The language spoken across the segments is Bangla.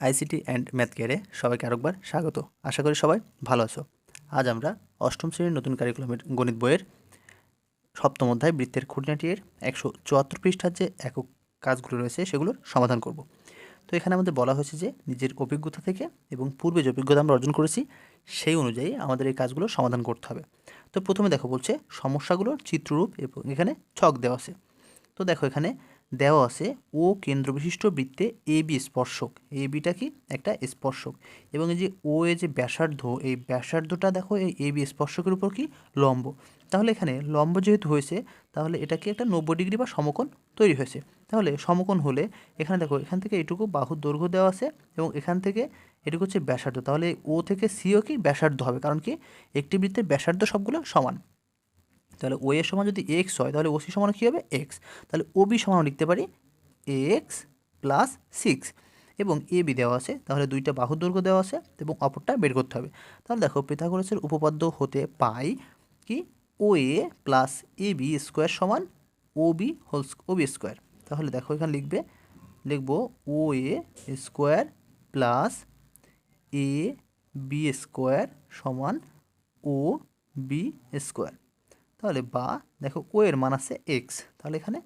আইসিটি অ্যান্ড ম্যাথ কেয়ারে সবাইকে আরেকবার স্বাগত। আশা করি সবাই ভালো আছো। আজ আমরা অষ্টম শ্রেণির নতুন কারিকুলামের গণিত বইয়ের সপ্তম অধ্যায় বৃত্তের খুঁটিনাটি এর একশো চুয়াত্তর পৃষ্ঠার যে একক কাজগুলো রয়েছে সেগুলোর সমাধান করব। তো এখানে আমাদের বলা হয়েছে যে নিজের অভিজ্ঞতা থেকে এবং পূর্বে যে অভিজ্ঞতা আমরা অর্জন করেছি সেই অনুযায়ী আমাদের এই কাজগুলো সমাধান করতে হবে। তো প্রথমে দেখো বলছে সমস্যাগুলোর চিত্ররূপ এবং এখানে ছক দেওয়া আছে। তো দেখো এখানে দেওয়া আছে, ও কেন্দ্রবিশিষ্ট বৃত্তে এ বি স্পর্শক। এ বিটা কি? একটা স্পর্শক। এবং এই যে ও এ যে ব্যাসার্ধ, এই ব্যাসার্ধটা দেখো, এই এ বি স্পর্শকের উপর কি? লম্ব। তাহলে এখানে লম্ব যেহেতু হয়েছে, তাহলে এটা কি একটা নব্বই ডিগ্রি বা সমকোণ তৈরি হয়েছে। তাহলে সমকোণ হলে এখানে দেখো, এখান থেকে এটুকু বাহুর দৈর্ঘ্য দেওয়া আছে এবং এখান থেকে এটুকু হচ্ছে ব্যাসার্ধ। তাহলে ও থেকে সিও কি? ব্যাসার্ধ হবে। কারণ কি? একটি বৃত্তের ব্যাসার্ধ সবগুলো সমান। তাহলে ও এর সমান যদি এক্স হয়, তাহলে ওসি সমান কী হবে? এক্স তাহলে ও বি সমান লিখতে পারি এক্স প্লাস সিক্স এবং এ বি দেওয়া আছে, তাহলে দুইটা বাহুর দৈর্ঘ্য দেওয়া আছে এবং অপরটা বের করতে হবে। তাহলে দেখো, পিথাগোরাসের উপপাদ্য হতে পাই কি? O A plus A B square সমান O B whole O B square তাহলে দেখো, এখানে লিখবে, লিখব O A square plus A B square সমান ও বি স্কোয়ার তাহলে বা, দেখো ও এর মান আছে এক্স তাহলে এখানে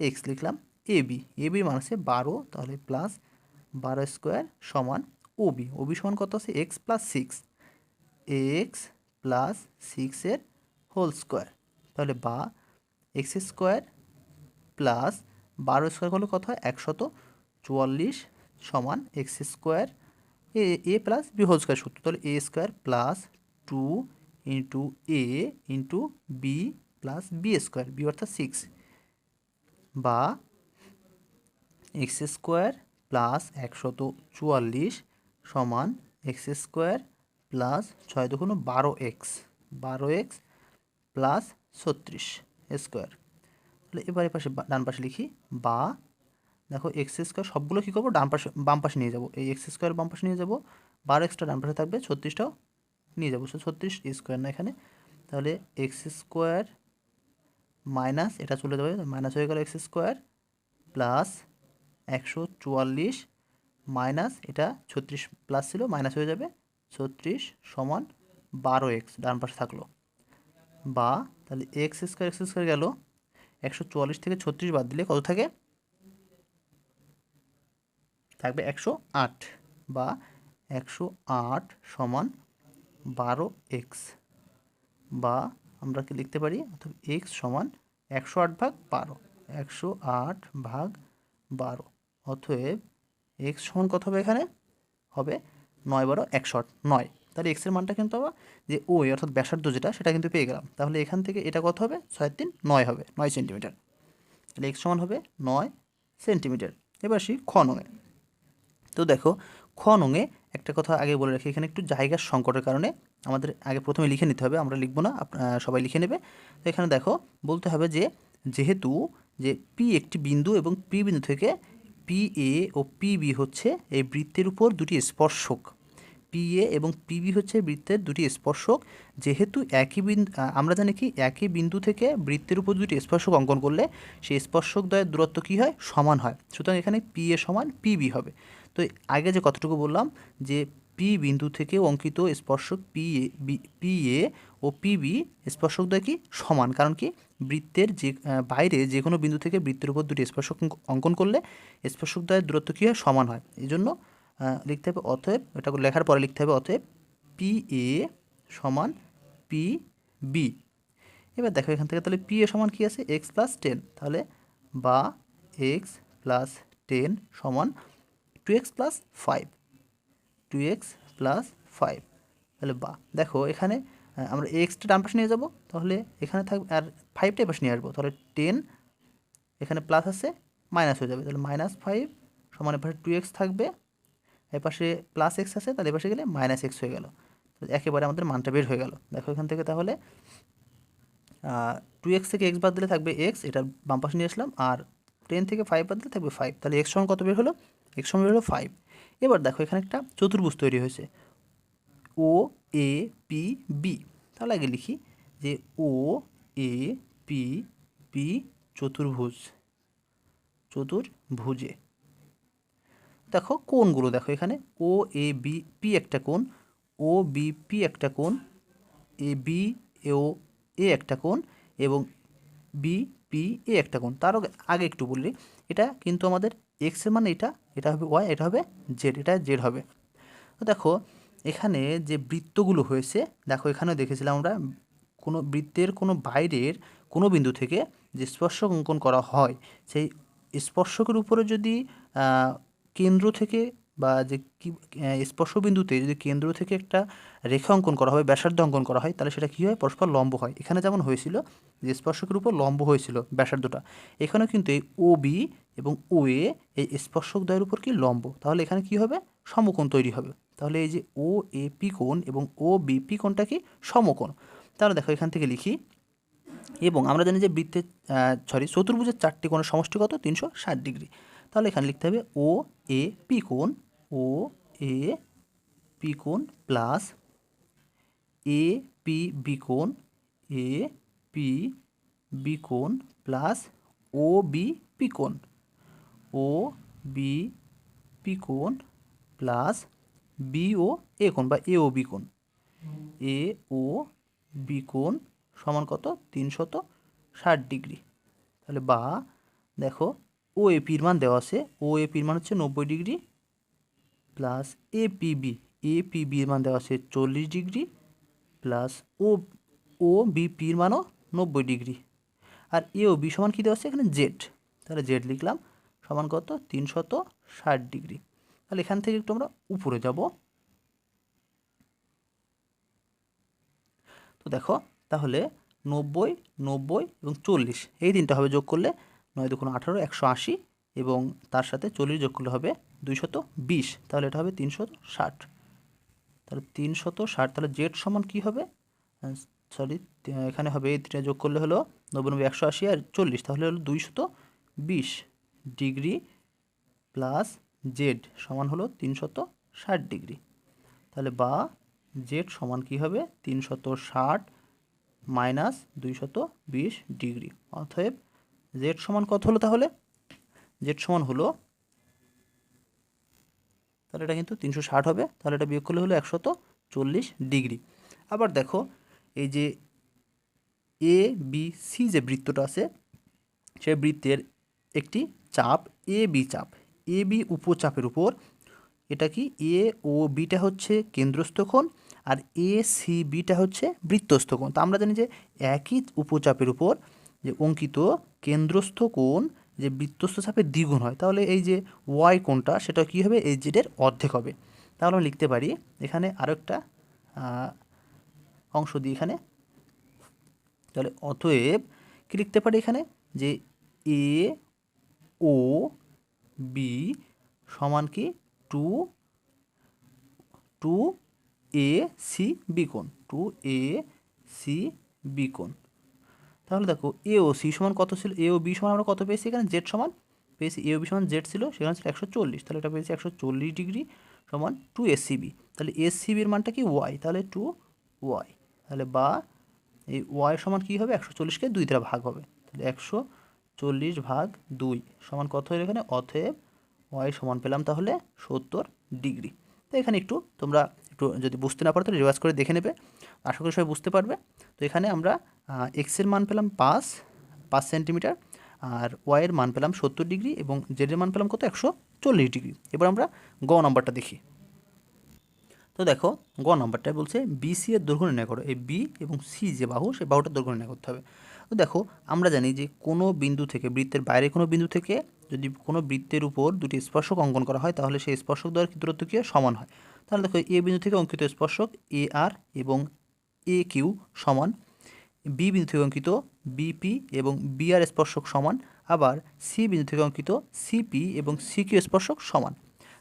এক্স লিখলাম এ বি এ বির মান আছে বারো, তাহলে প্লাস বারো স্কোয়ার সমান ও বি ও বি সমান কত আছে? X plus six X plus সিক্সের হোল স্কোয়ার তাহলে বা এক্স স্কোয়ার প্লাস বারো স্কোয়ার হলে কত হয়? একশত চুয়াল্লিশ সমান X square A A plus B whole square সূত্র, তাহলে A square plus two into A into B plus B square B অর্থাৎ সিক্স বা এক্স স্কোয়ার প্লাস একশত চুয়াল্লিশ সমান এক্স স্কোয়ার প্লাস ছয় দুগুণ বারো এক্স বারো এক্স প্লাস ছত্রিশ স্কোয়ার তাহলে এবারে পাশে ডান পাশে লিখি, বা দেখো এক্স স্কোয়ার সবগুলো কী করব? ডান পাশে, বাম পাশে নিয়ে যাব। এই এক্স স্কোয়ার বাম পাশে নিয়ে যাব। বারো এক্সটা ডান পাশে থাকবে, ছত্রিশটাও নিয়ে যাব। ছত্রিশ স্কোয়ার না এখানে। তাহলে এক্স স্কোয়ার মাইনাস এটা চলে যাবে মাইনাস হয়ে গেল এক্স স্কোয়ার প্লাস একশো চুয়াল্লিশ মাইনাস এটা ছত্রিশ প্লাস ছিল মাইনাস হয়ে যাবে ছত্রিশ সমান বারো এক্স ডান পাশে থাকল। বা, তাহলে এক্স স্কোয়ার এক্স স্কোয়ার গেল, একশো চুয়াল্লিশ থেকে ছত্রিশ বাদ দিলে কত থাকে? থাকবে একশো আট, বা একশো আট সমান বারো এক্স বা আমরা কি লিখতে পারি? অর্থাৎ এক্স সমান একশো আট ভাগ বারো, একশো আট ভাগ বারো। অতএব এক্স সমান কত হবে এখানে? হবে নয় বারো একশো আট, নয়। তাহলে এক্সের মানটা কিন্তু আবার যে ও অর্থাৎ ব্যাসার্ধ যেটা, সেটা কিন্তু পেয়ে গেলাম। তাহলে এখান থেকে এটা কত হবে? ছয় তিন নয় হবে, নয় সেন্টিমিটার। তাহলে এক্স সমান হবে নয় সেন্টিমিটার। এবার আসি খ তো দেখো, খ একটা কথা আগে বলে রাখি, এখানে একটু জায়গার সংকটের কারণে আমাদের আগে প্রথমে লিখে নিতে হবে, আমরা লিখব না সবাই লিখে নেবে। তো এখানে দেখো, বলতে হবে যে যেহেতু যে পি একটি বিন্দু এবং পি বিন্দু থেকে পি এ ও পি বি হচ্ছে এই বৃত্তের উপর দুটি স্পর্শক। পি এ এবং পিবি হচ্ছে বৃত্তের দুটি স্পর্শক। যেহেতু একই বিন্দু আমরা জানি কি, একই বিন্দু থেকে বৃত্তের উপর দুটি স্পর্শক অঙ্কন করলে সেই স্পর্শক দ্বয়ের দূরত্ব কী হয়? সমান হয়। সুতরাং এখানে পি এ সমান পিবি হবে। তো আগে যে কতটুকু বললাম যে পি বিন্দু থেকে অঙ্কিত স্পর্শক পি এ পি এ ও পি পিবি স্পর্শকদ্বয় কি? সমান। কারণ কি? বৃত্তের যে বাইরে যে কোনো বিন্দু থেকে বৃত্তের উপর দুটি স্পর্শক অঙ্কন করলে স্পর্শকদ্বয়ের দূরত্ব কী হয়? সমান হয়। এই জন্য লিখতে হবে অতএব, এটা লেখার পরে লিখতে হবে অতএব পি এ সমান পি বি এবার দেখো এখান থেকে তাহলে পি এ সমান কী আছে? এক্স প্লাস টেন তাহলে বা এক্স প্লাস টেন সমান two X plus five two X plus five তাহলে বা, দেখো এখানে আমরা এক্সটা ডান পাশে নিয়ে যাব, তাহলে এখানে থাকবে আর ফাইভটা পাশে নিয়ে আসব, তাহলে টেন এখানে প্লাস আছে মাইনাস হয়ে যাবে। তাহলে মাইনাস ফাইভ সমান এপাশে টু এক্স থাকবে এপাশে প্লাস এক্স আছে, তাহলে এপাশে গেলে মাইনাস এক্স হয়ে গেল। একেবারে আমাদের মানটা বের হয়ে গেল। দেখো এখান থেকে তাহলে টু এক্স থেকে এক্স বাদ দিলে থাকবে এক্স এটা বাম পাশে নিয়ে আসলাম, আর টেন থেকে ফাইভ বাদ দিলে থাকবে ফাইভ তাহলে এক্স সমান কত বের হলো? এক্স সমান হলো ফাইভ এবার দেখো এখানে একটা চতুর্ভুজ তৈরি হয়েছে। ও এ পি বি তাহলে আগে লিখি যে ও এ পি বি চতুর্ভুজ। চতুর্ভুজে। দেখো কোণগুলো দেখো এখানে। ও এ বি পি একটা কোণ। ও বি পি একটা কোণ। এ বি ও এ একটা কোণ এবং বি পি এ একটা কোণ। তারও আগে একটু বললি। এটা কিন্তু আমাদের এক্সের মানে এটা এটা হবে ওয়াই এটা হবে জেড এটা জেড হবে। তো দেখো, এখানে যে বৃত্তগুলো হয়েছে, দেখো এখানে দেখেছিলাম আমরা, কোনো বৃত্তের কোনো বাইরের কোনো বিন্দু থেকে যে স্পর্শক অঙ্কন করা হয়, সেই স্পর্শকের উপরে যদি কেন্দ্র থেকে বা যে কি স্পর্শবিন্দুতে যদি কেন্দ্র থেকে একটা রেখা অঙ্কন করা হয়, ব্যাসার্ধ অঙ্কন করা হয়, তাহলে সেটা কী হয়? পরস্পর লম্ব হয়। এখানে যেমন হয়েছিল যে স্পর্শকের উপর লম্ব হয়েছিল ব্যাসার্ধটা, এখানেও কিন্তু এই ও বি এবং ও এ এই স্পর্শক দ্বয়ের উপর কি লম্ব? তাহলে এখানে কি হবে? সমকোণ তৈরি হবে। তাহলে এই যে ও এ পি কোণ এবং ও বি পি কোণটা কি? সমকোণ। তাহলে দেখো এখান থেকে লিখি। এবং আমরা জানি যে বৃত্তের সরি চতুর্ভুজের চারটি কোণের সমষ্টি কত? তিনশো ষাট ডিগ্রি। তাহলে এখানে লিখতে হবে ও এ পি কোণ ও, এ পি কোণ প্লাস এ, পি বি কোণ এ, পি বি কোণ প্লাস ও, বি পি কোণ ও, বি পি কোণ প্লাস বি, ও, এ কোণ বা এ, ও, বি কোণ। এ, ও, বি কোণ সমান কত? তিনশত ষাট ডিগ্রি। তাহলে বা, দেখো, ও, এ, পির মান দেওয়া আছে। ও, এ, পির মান হচ্ছে নব্বই degree. Plus A P B A P বির মান দেওয়া আছে চল্লিশ degree plus O O B পির মানও নব্বই ডিগ্রি। আর এ ও বি সমান কী দেওয়া আছে? এখানে জেড তাহলে জেড লিখলাম, সমান কত? তিনশত ষাট ডিগ্রি। তাহলে এখান থেকে একটু আমরা উপরে যাব। তো দেখো, তাহলে নব্বই নব্বই এবং চল্লিশ, এই তিনটা হবে যোগ করলে নয় দুগুণ আঠারো, একশো আশি এবং তার সাথে চল্লিশ যোগ করলে হবে দুইশত বিশ, তাহলে এটা হবে তিনশত ষাট। তাহলে তিনশত ষাট, তাহলে জেড সমান কী হবে? সরি এখানে হবে এই তিনটা যোগ করলে হলো নব্বই নব্বই একশো আশি আর চল্লিশ, তাহলে হলো দুইশত বিশ ডিগ্রি প্লাস জেড সমান হলো তিনশত ষাট ডিগ্রি। তাহলে বা জেড সমান কী হবে? তিনশত ষাট মাইনাস দুইশত বিশ ডিগ্রি। অতএব জেড সমান কত হলো তাহলে? জেড সমান হলো তাহলে এটা কিন্তু তিনশো ষাট হবে, তাহলে এটা বিয়োগ করলে হলো একশত চল্লিশ ডিগ্রি। আবার দেখো, এই যে এ বি সি যে বৃত্তটা আছে সেই বৃত্তের একটি চাপ এ বি চাপ। এ বি উপচাপের উপর এটা কি? এ ও বিটা হচ্ছে কেন্দ্রস্থ কোণ আর এ সি বিটা হচ্ছে বৃত্তস্থ কোণ তা আমরা জানি যে একই উপচাপের উপর যে অঙ্কিত কেন্দ্রস্থ কোণ যে বৃত্তস্থ চাপের দ্বিগুণ হয়, তাহলে এই যে ওয়াই কোণটা সেটা কী হবে? এই জেডের অর্ধেক হবে। তাহলে আমরা লিখতে পারি, এখানে আরও একটা অংশ দিই এখানে। তাহলে অতএব কী লিখতে পারি এখানে? যে এ ও বি সমান কি? Two two A C B কোণ টু এ সি বি কোণ। তাহলে দেখো এ ও সি সমান কত ছিল? এ ও বি সমান আমরা কত পেয়েছি এখানে? জেড সমান। পেয়েছি এ ও বি সমান জেড ছিল, সেখানে ছিল একশো চল্লিশ। তাহলে এটা পেয়েছি একশো চল্লিশ ডিগ্রি সমান টু এস সিবি তাহলে এস সিবির মানটা কি ওয়াই তাহলে টু ওয়াই তাহলে বা এই ওয়াই সমান কী হবে? একশো চল্লিশকে দুই দ্বারা ভাগ হবে। তাহলে একশো চল্লিশ ভাগ দুই সমান কত হলো এখানে? অতএব ওয়াই সমান পেলাম তাহলে সত্তর ডিগ্রি। তো এখানে একটু তোমরা একটু যদি বুঝতে না পারো তো রিভার্স করে দেখে নেবে। আশা করি সবাই বুঝতে পারবে। তো এখানে আমরা এক্সের মান পেলাম পাঁচ পাঁচ সেন্টিমিটার, আর ওয়াইয়ের মান পেলাম সত্তর ডিগ্রি এবং জেডের মান পেলাম কত? একশো চল্লিশ ডিগ্রি। এবার আমরা গ নাম্বারটা দেখি। তো দেখো, গ নাম্বারটায় বলছে বিসি এর দৈর্ঘ্য নির্ণয় করো। এই বি এবং সি যে বাহু সেই বাহুটার দৈর্ঘ্য নির্ণয় করতে হবে। তো দেখো, আমরা জানি যে কোনো বিন্দু থেকে, বৃত্তের বাইরে কোনো বিন্দু থেকে যদি কোনো বৃত্তের উপর দুটি স্পর্শক অঙ্কন করা হয়, তাহলে সেই স্পর্শক দ্বয়ের দূরত্ব কি? সমান হয়। তাহলে দেখো, এ বিন্দু থেকে অঙ্কিত স্পর্শক এ আর এবং এ কিউ সমান বি বিন্দু থেকে অঙ্কিত বিপি এবং বিআর স্পর্শক সমান, আবার সি বিন্দু থেকে অঙ্কিত সিপি এবং সিকিউ স্পর্শক সমান।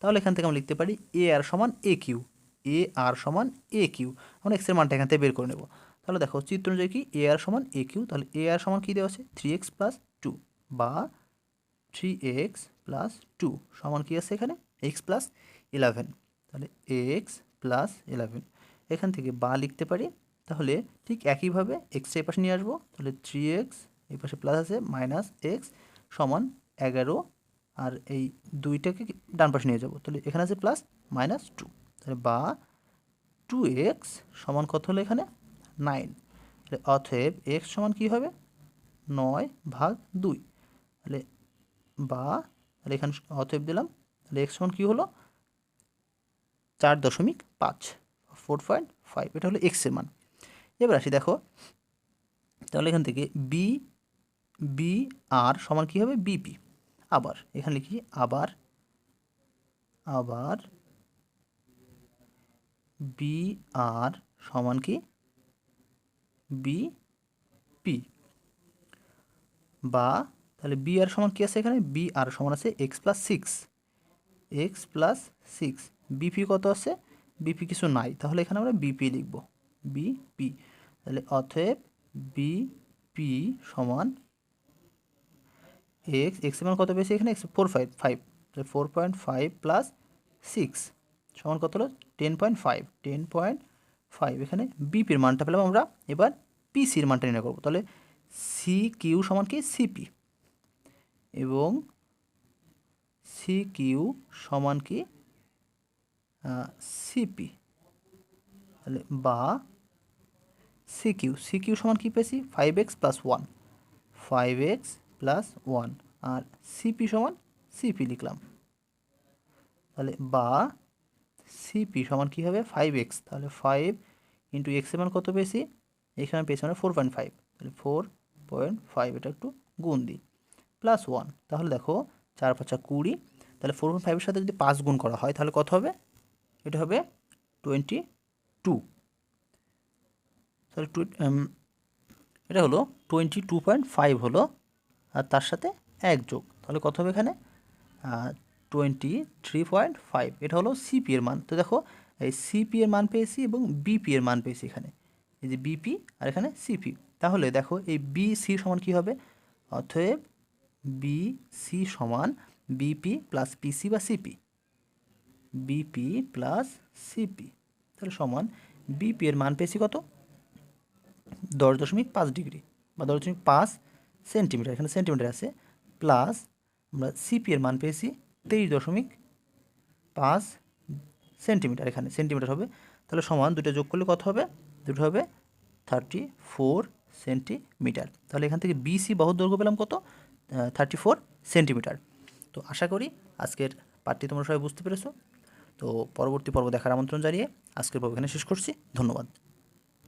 তাহলে এখান থেকে আমরা লিখতে পারি এ আর সমান এ কিউ এ আর সমান এ কিউ আমরা এক্সের মানটা এখান থেকে বের করে নেব। তাহলে দেখো চিত্র অনুযায়ী কি? এ আর সমান এ কিউ তাহলে এ আর সমান কী দেওয়া আছে? থ্রি এক্স প্লাস টু বা থ্রি এক্স প্লাস টু সমান কী আছে এখানে? এক্স প্লাস ইলেভেন তাহলে এক্স প্লাস ইলেভেন এখান থেকে বা লিখতে পারি তাহলে ঠিক একইভাবে এক্স এই পাশে নিয়ে আসব, তাহলে থ্রি এক্স এই পাশে প্লাস আছে মাইনাস এক্স সমান এগারো, আর এই দুইটাকে ডান পাশে নিয়ে যাব, তাহলে এখানে আছে প্লাস মাইনাস টু তাহলে বা টু এক্স সমান কত হলো এখানে? নাইন তাহলে অতএব এক্স সমান কী হবে? নয় ভাগ দুই, তাহলে বা, তাহলে এখানে অতএব দিলাম, তাহলে এক্স সমান কী হলো? চার দশমিক পাঁচ ফোর পয়েন্ট ফাইভ এটা হলো এক্সের মান। এবার আসি দেখো। তাহলে এখান থেকে বি বি আর সমান কী হবে? বিপি আবার এখানে লিখি, আবার আবার বি আর সমান কি? বি পি বা তাহলে বি আর সমান কি আছে এখানে? বি আর সমান আছে X plus six X plus six BP কত আছে? বিপি কিছু নাই। তাহলে এখানে আমরা বিপি লিখব। বিপি তাহলে অতএব বিপি সমান এক্স। এক্স মান কত পেয়েছি এখানে? X four five five. তাহলে four point five plus six সমান কত হলো? Ten point five, ten point five. এখানে বিপির মানটা পেলাম আমরা। এবার পিসির মানটা নির্ণয় করব। তাহলে সি কিউ সমান কি? সিপি এবং সি কিউ সমান কি? সিপি তাহলে বা সি কিউ সি কিউ সমান কি পেয়েছি? Five X plus one five X plus one আর সিপি সমান সিপি লিখলাম। তাহলে বা সিপি সমান কী হবে? ফাইভ এক্স তাহলে ফাইভ ইন্টু এক্স মান কত পেয়েছি? এখানে পেয়েছি মানে ফোর পয়েন্ট ফাইভ তাহলে ফোর পয়েন্ট ফাইভ এটা একটু গুণ দিই। প্লাস ওয়ান তাহলে দেখো, চার পাঁচা কুড়ি। তাহলে ফোর পয়েন্ট ফাইভের সাথে যদি পাঁচ গুণ করা হয়, তাহলে কত হবে? এটা হবে টোয়েন্টি টু তাহলে টু এটা হলো টোয়েন্টি টু পয়েন্ট ফাইভ হলো, আর তার সাথে এক যোগ। তাহলে কত হবে এখানে? টোয়েন্টি থ্রি পয়েন্ট ফাইভ এটা হলো সিপি এর মান। তো দেখো, এই সিপি এর মান পেয়েছি এবং বিপি এর মান পেয়েছি এখানে। এই যে বিপি আর এখানে সিপি তাহলে দেখো, এই বি সি সমান কী হবে? অতএব বি সি সমান বিপি প্লাস পিসি বা সিপি বিপি প্লাস সিপি তাহলে সমান বিপি এর মান পেয়েছি কত? দশ দশমিক পাঁচ ডিগ্রি বা দশ দশমিক পাঁচ সেন্টিমিটার, এখানে সেন্টিমিটার আছে, প্লাস আমরা সিপি এর মান পেয়েছি তেইশ দশমিক পাঁচ সেন্টিমিটার এখানে, সেন্টিমিটার হবে, তাহলে সমান দুটো যোগ করলে কত হবে? দুটো হবে থার্টি ফোর সেন্টিমিটার, তাহলে এখান থেকে বিসি বাহুর দৈর্ঘ্য পেলাম কত? Thirty four centimetre. তো আশা করি আজকের পাঠটি তোমরা সবাই বুঝতে পেরেছ। তো পরবর্তী পর্ব দেখার আমন্ত্রণ জানিয়ে আজকের পর্ব এখানে শেষ করছি, ধন্যবাদ।